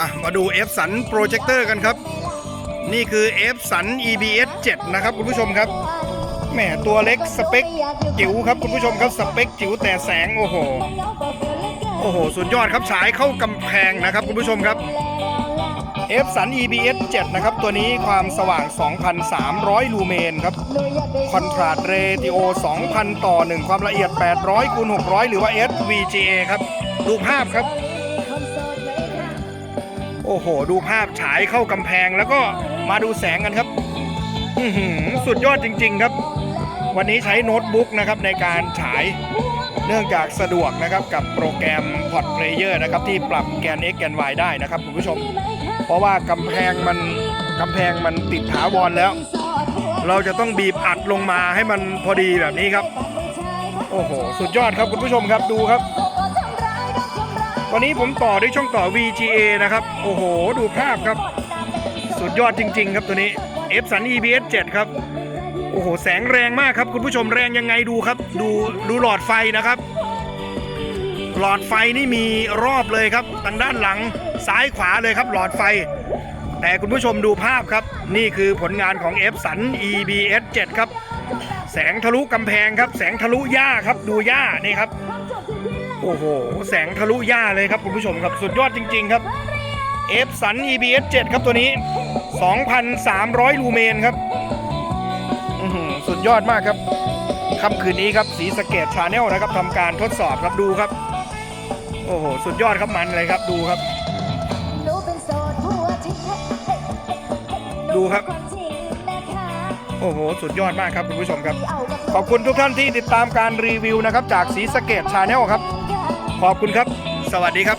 อะมาดู F สันโปรเจคเตอร์กันครับ นี่คือ F สัน EBS 7 นะครับคุณผู้ชมครับแหมตัวเล็กสเปคจิ๋วครับคุณผู้ชมครับสเปคจิ๋วแต่แสงโอ้โหโอ้โหสุดยอดครับฉายเข้ากำแพงนะครับคุณผู้ชมครับ F สัน EBS 7 นะครับ ตัวนี้ความสว่าง 2,300 ลูเมนครับ คอนทราสเรติโอ 2,000 ต่อ 1 ความละเอียด 800คูณ600 หรือว่า SVGA ครับ ดูภาพครับ โอ้โห ดูภาพฉายเข้ากำแพงแล้วก็มาดูแสงกันครับสุดยอดจริง ๆ ครับ วันนี้ใช้โน้ตบุ๊กนะครับในการฉายเนื่องจากสะดวกนะครับกับโปรแกรม Pod Player นะครับที่ปรับแกน x แกน y ได้นะครับคุณผู้ชม เพราะว่ากำแพงมันกำแพงมันติดถาวรแล้ว เราจะต้องบีบอัดลงมาให้มันพอดีแบบนี้ครับ โอ้โห สุดยอดครับคุณผู้ชมครับดูครับ วันนี้ผมต่อด้วยช่องต่อ VGA นะครับ โอ้โห ดูภาพครับ สุดยอดจริง ๆ ครับตัวนี้ F สัน EBS 7 ครับ โอ้โห แสงแรงมากครับ คุณผู้ชมแรงยังไงดูครับ ดูดูหลอดไฟนะครับ หลอดไฟนี่มีรอบเลยครับทางด้านหลังซ้ายขวาเลยครับ หลอดไฟ แต่คุณผู้ชมดูภาพครับ นี่คือผลงานของ F สัน EBS 7 ครับ แสงทะลุกำแพงครับ แสงทะลุหญ้าครับ ดูหญ้านี่ครับ โอ้โห แสงทะลุหญ้าเลยครับคุณผู้ชมครับ สุดยอดจริง ๆ ครับ F สัน EBS 7 ครับตัวนี้ 2,300 ลูเมนครับอือหือสุดยอดมากครับค่ำคืนนี้ครับ สีสเกตชาแนลนะครับทำการทดสอบครับดูครับ โอ้โห สุดยอดครับมันเลยครับดูครับ ดูครับ อ้โห สุดยอดมากครับคุณผู้ชมครับ ขอบคุณทุกท่านที่ติดตามการรีวิวนะครับ จากสีสเกตชาแนลครับ ขอบคุณครับ สวัสดีครับ